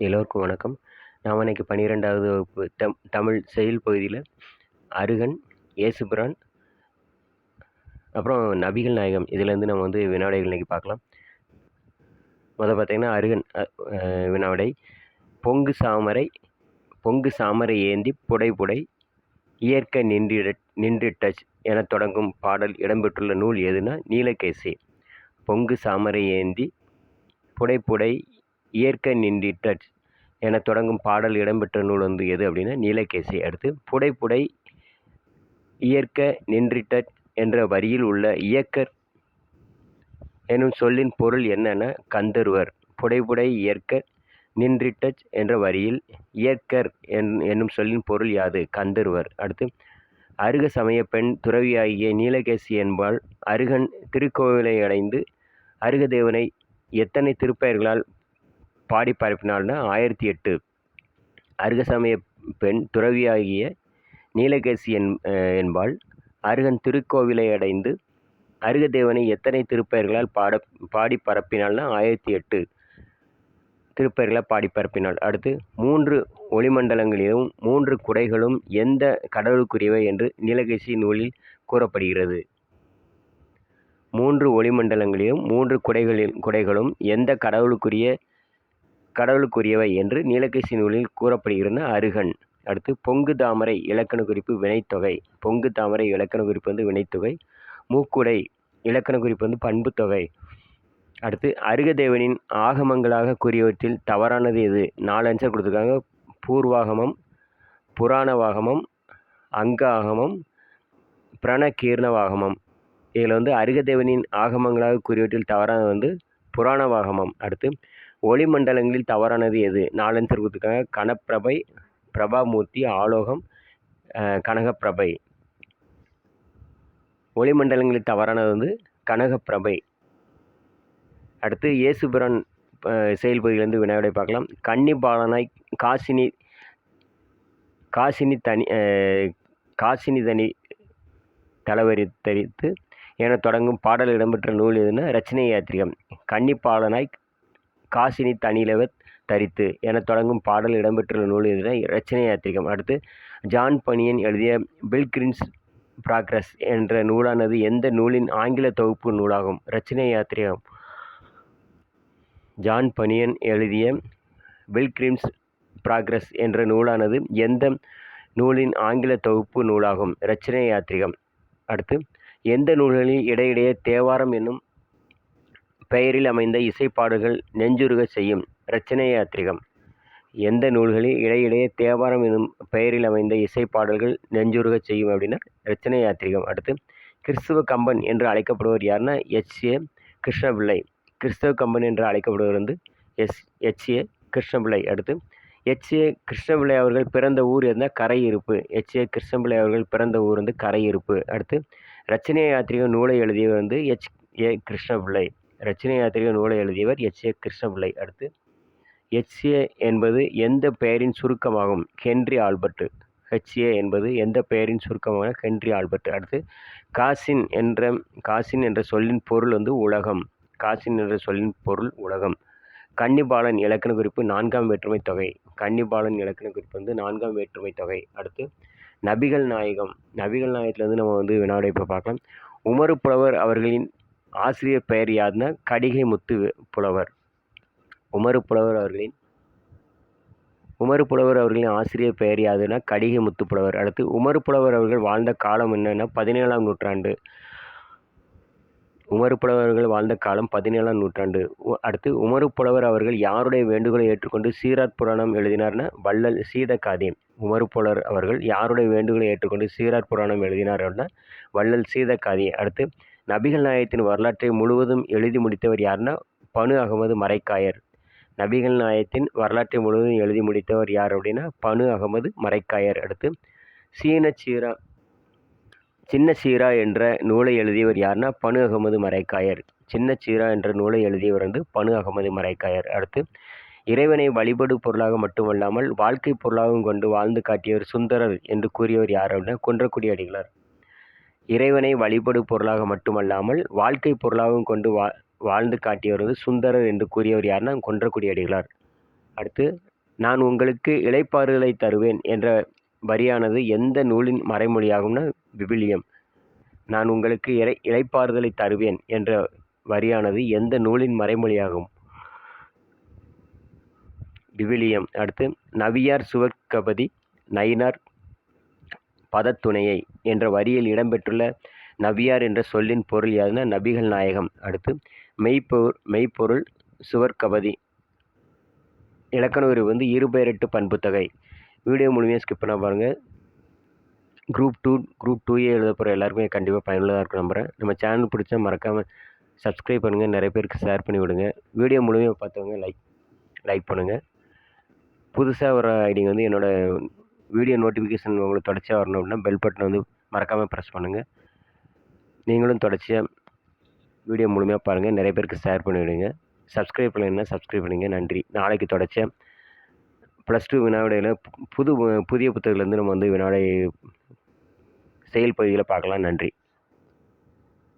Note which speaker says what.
Speaker 1: எல்லோருக்கும் வணக்கம். நாம் இன்றைக்கி பன்னிரெண்டாவது வகுப்பு தம் தமிழ் செயல் பகுதியில் அருகன் ஏசுபிரான் அப்புறம் நபிகள் நாயகம். இதுலேருந்து நம்ம வந்து வினாவிடைகள் இன்றைக்கி பார்க்கலாம். முதல் பார்த்தீங்கன்னா அருகன் வினாவிடை. பொங்கு சாமரை பொங்கு சாமரை ஏந்தி புடை புடை இயற்கை நின்றிட நின்றிட்ட என தொடங்கும் பாடல் இடம்பெற்றுள்ள நூல் எதுனா நீலகேசி பொங்கு சாமரை ஏந்தி புடை புடை இயற்கை நின்றிட்ட என தொடங்கும் பாடல் இடம்பெற்ற நூல் வந்து எது அப்படின்னா நீலகேசி அடுத்து புடை புடை இயற்க நின்றிட்ட என்ற வரியில் உள்ள இயக்கர் எனும் சொல்லின் பொருள் என்னென்ன? கந்தர்வர் புடைபுடை இயற்கர் நின்றிட்ட என்ற வரியில் இயற்கர் என் என்னும் சொல்லின் பொருள் யாது? கந்தர்வர் அடுத்து அருக சமய பெண் துறவியாகிய நீலகேசி என்பாள் அருகன் திருக்கோவிலை அடைந்து அருகதேவனை எத்தனை திருப்பெயர்களால் பாடி பரப்பினாள்னா ஆயிரத்தி எட்டு. அருகசமய பெண் துறவியாகிய நீலகேசி என் என்பாள். அருகன் திருக்கோவிலை அடைந்து அருகதேவனை எத்தனை திருப்பெயர்களால் பாட பாடி பரப்பினாள்னா ஆயிரத்தி எட்டு. திருப்பெயர்களை பாடி பரப்பினாள். அடுத்து மூன்று ஒளிமண்டலங்களிலும் மூன்று குடைகளும் எந்த கடவுளுக்குரியவை என்று நீலகேசி நூலில் கூறப்படுகிறது. மூன்று ஒளிமண்டலங்களிலும் மூன்று குடைகளில் குடைகளும் எந்த கடவுளுக்குரிய கடவுளுக்குரியவை என்று நீலகேசி நூலில் கூறப்படுகிறது. அருகன். அடுத்து பொங்கு தாமரை இலக்கண குறிப்பு வினைத்தொகை. பொங்கு தாமரை இலக்கண குறிப்பு வந்து வினைத்தொகை. மூக்குடை இலக்கண குறிப்பு வந்து பண்புத்தொகை. அடுத்து அருகதேவனின் ஆகமங்களாக கூறியவற்றில் தவறானது எது? நாலு ஆன்சர் கொடுத்துருக்காங்க. பூர்வாகமம் புராணவாகமம் அங்காகமம் பிரணகீர்ணவாகமம். இதில் வந்து அருகதேவனின் ஆகமங்களாக கூறியவற்றில் தவறானது வந்து புராணவாகமம். அடுத்து ஒளிமண்டலங்களில் தவறானது எது? நாலு ஆன்சர் கொடுத்துருக்காங்க கனப்பிரபை பிரபாமூர்த்தி ஆலோகம் கனகப்பிரபை. ஒளிமண்டலங்களில் தவறானது வந்து கனகப்பிரபை. அடுத்து இயேசுபிரான் செயல்பகுதியிலேருந்து வினாவிடை பார்க்கலாம். கன்னி பாலனாய் காசினி காசினி தனி காசினி தனி தளவரி தரித்து என தொடங்கும் பாடல் இடம்பெற்ற நூல் எதுனா ரச்சனை யாத்திரிகம். கன்னிப்பாலனாய் காசினி தனிலவர் தரித்து என தொடங்கும் பாடல் இடம்பெற்றுள்ள நூல் எதுனா ரச்சனை யாத்திரிகம். அடுத்து ஜான் பனியன் எழுதிய பில்கிரின்ஸ் ப்ராக்ரஸ் என்ற நூலானது எந்த நூலின் ஆங்கில தொகுப்பு நூலாகும்? ரச்சனை யாத்திரிகம். ஜான் பனியன் எழுதிய பில்கிரிம்ஸ் ப்ராக்ரஸ் என்ற நூலானது எந்த நூலின் ஆங்கில தொகுப்பு நூலாகும்? ரச்சனை யாத்திரிகம். அடுத்து எந்த நூல்களில் இடையிடையே தேவாரம் என்னும் பெயரில் அமைந்த இசைப்பாடுகள் நெஞ்சுருக செய்யும் ரச்சனை யாத்திரிகம் எந்த நூல்களில் இடையிடையே தேவாரம் என்னும் பெயரில் அமைந்த இசைப்பாடல்கள் நெஞ்சுருக செய்யும் அப்படின்னா ரச்சனை யாத்திரிகம் அடுத்து கிறிஸ்துவ கம்பன் என்று அழைக்கப்படுவர் யாருன்னா எச். ஏ. கிருஷ்ணபிள்ளை. கிறிஸ்தவ கம்பன் என்று அழைக்கப்படுவர் வந்து எஸ். எச். ஏ. கிருஷ்ணபிள்ளை. அடுத்து எச். ஏ. கிருஷ்ணபிள்ளை அவர்கள் பிறந்த ஊர் இருந்தால் கரையிருப்பு. எச். ஏ. கிருஷ்ணபிள்ளை அவர்கள் பிறந்த ஊர் வந்து கரை இருப்பு அடுத்து ரச்சனை யாத்திரிக நூலை எழுதியவர் வந்து எச். ஏ. கிருஷ்ணபிள்ளை. ரச்சனை நூலை எழுதியவர் எச். ஏ. கிருஷ்ணபிள்ளை. அடுத்து ஹெச்ஏ என்பது எந்த பெயரின் சுருக்கமாகும்? Henry Albert. ஹெச்ஏ என்பது எந்த பெயரின் சுருக்கமான ஹென்றி ஆல்பர்ட். அடுத்து காசின் என்ற காசின் என்ற சொல்லின் பொருள் வந்து உலகம். காசின் என்ற சொல்லின் பொருள் உலகம். கன்னிபாலன் இலக்கண குறிப்பு நான்காம் வேற்றுமை தொகை. கன்னிபாலன் இலக்கண குறிப்பு வந்து நான்காம் வேற்றுமை தொகை. அடுத்து நபிகள் நாயகம். நபிகள் நாயகத்துலேருந்து நம்ம வந்து வினாடை இப்போ பார்க்கலாம். உமர் புலவர் அவர்களின் ஆசிரியர் பெயர் யாருன்னா கடிகை முத்து புலவர். உமரு புலவர் அவர்களின் உமரு புலவர் அவர்களின் ஆசிரியர் பெயர் யாதுன்னா கடிகை முத்து புலவர். அடுத்து உமரு புலவர் அவர்கள் வாழ்ந்த காலம் என்னென்னா பதினேழாம் நூற்றாண்டு. உமரு புலவர்கள் வாழ்ந்த காலம் பதினேழாம் நூற்றாண்டு. அடுத்து உமரு புலவர் அவர்கள் யாருடைய வேண்டுகோளை ஏற்றுக்கொண்டு சீராட் புராணம் எழுதினார்னா வள்ளல் சீதகாதி உமரு புலவர் அவர்கள் யாருடைய வேண்டுகோளை ஏற்றுக்கொண்டு சீரார் புராணம் எழுதினார் அப்படின்னா வள்ளல் சீதகாதி அடுத்து நபிகள் நாயகத்தின் வரலாற்றை முழுவதும் எழுதி முடித்தவர் யாருன்னா பனு அகமது மரைக்காயர். நபிகள் நாயகத்தின் வரலாற்றை முழுவதும் எழுதி முடித்தவர் யார் அப்படின்னா பனு அகமது மரைக்காயர். அடுத்து சீன சீரா சின்ன சீரா என்ற நூலை எழுதியவர் யாருன்னா பனு அகமது மரைக்காயர். சின்ன சீரா என்ற நூலை எழுதியவர் வந்து பனு அகமது மரைக்காயர். அடுத்து இறைவனை வழிபடு பொருளாக மட்டுமல்லாமல் வாழ்க்கை பொருளாகவும் கொண்டு வாழ்ந்து காட்டியவர் சுந்தரர் என்று கூறியவர் யார் அப்படின்னா குன்றக்குடி அடிகளார். இறைவனை வழிபடு பொருளாக மட்டுமல்லாமல் வாழ்க்கை பொருளாகவும் கொண்டு வா வாழ்ந்து காட்டியவர் வந்து சுந்தரர் என்று கூறியவர் யாருன்னா குன்றக்குடி அடிகளார் அடுத்து நான் உங்களுக்கு இழைப்பாறுதலை தருவேன் என்ற வரியானது எந்த நூலின் மறைமொழியாகும்னா விபிலியம் நான் உங்களுக்கு இறை இழைப்பாறுதலை தருவேன் என்ற வரியானது எந்த நூலின் மறைமொழியாகும்? விவிலியம். அடுத்து நவியார் சுவர்க்கபதி நயினார் பதத்துணையை என்ற வரியில் இடம்பெற்றுள்ள நவியார் என்ற சொல்லின் பொருள் யாதுன்னா நபிகள் நாயகம். அடுத்து மெய்ப்பொருள் மெய்ப்பொருள் சுவர்க்கபதி இலக்கண உரிவு வந்து இருபெயரெட்டு பண்புத்தொகை. வீடியோ முழுமையாக ஸ்கிப் பண்ண பாருங்கள் group two group two A எழுத போகிற எல்லாருக்குமே கண்டிப்பாக பயனுள்ளதாக இருக்கும் நம்புகிறேன் நம்ம சேனல் பிடிச்சா மறக்காமல் சப்ஸ்கிரைப் பண்ணுங்கள் நிறைய பேருக்கு ஷேர் பண்ணி விடுங்க. வீடியோ முழுமையாக பார்த்தவங்க லைக் லைக் பண்ணுங்கள் புதுசாக வர ஐடிங்க வந்து என்னோடய வீடியோ நோட்டிஃபிகேஷன் உங்களுக்கு தொடர்ச்சியாக வரணும் அப்படின்னா பெல் பட்டனை வந்து மறக்காமல் ப்ரெஸ் பண்ணுங்கள் நீங்களும் தொடர்ச்சியாக வீடியோ முழுமையாக பாருங்கள் நிறைய பேருக்கு ஷேர் பண்ணிவிடுங்க சப்ஸ்கிரைப் பண்ணிங்கன்னா சப்ஸ்கிரைப் பண்ணுங்கள் நன்றி. நாளைக்கு தொடர்ச்சியாக ப்ளஸ் டூ வினாவிடையில் புது புதிய புத்தகத்துலேருந்து நம்ம வந்து வினாடை செயல் பகுதியில் பார்க்கலாம். நன்றி.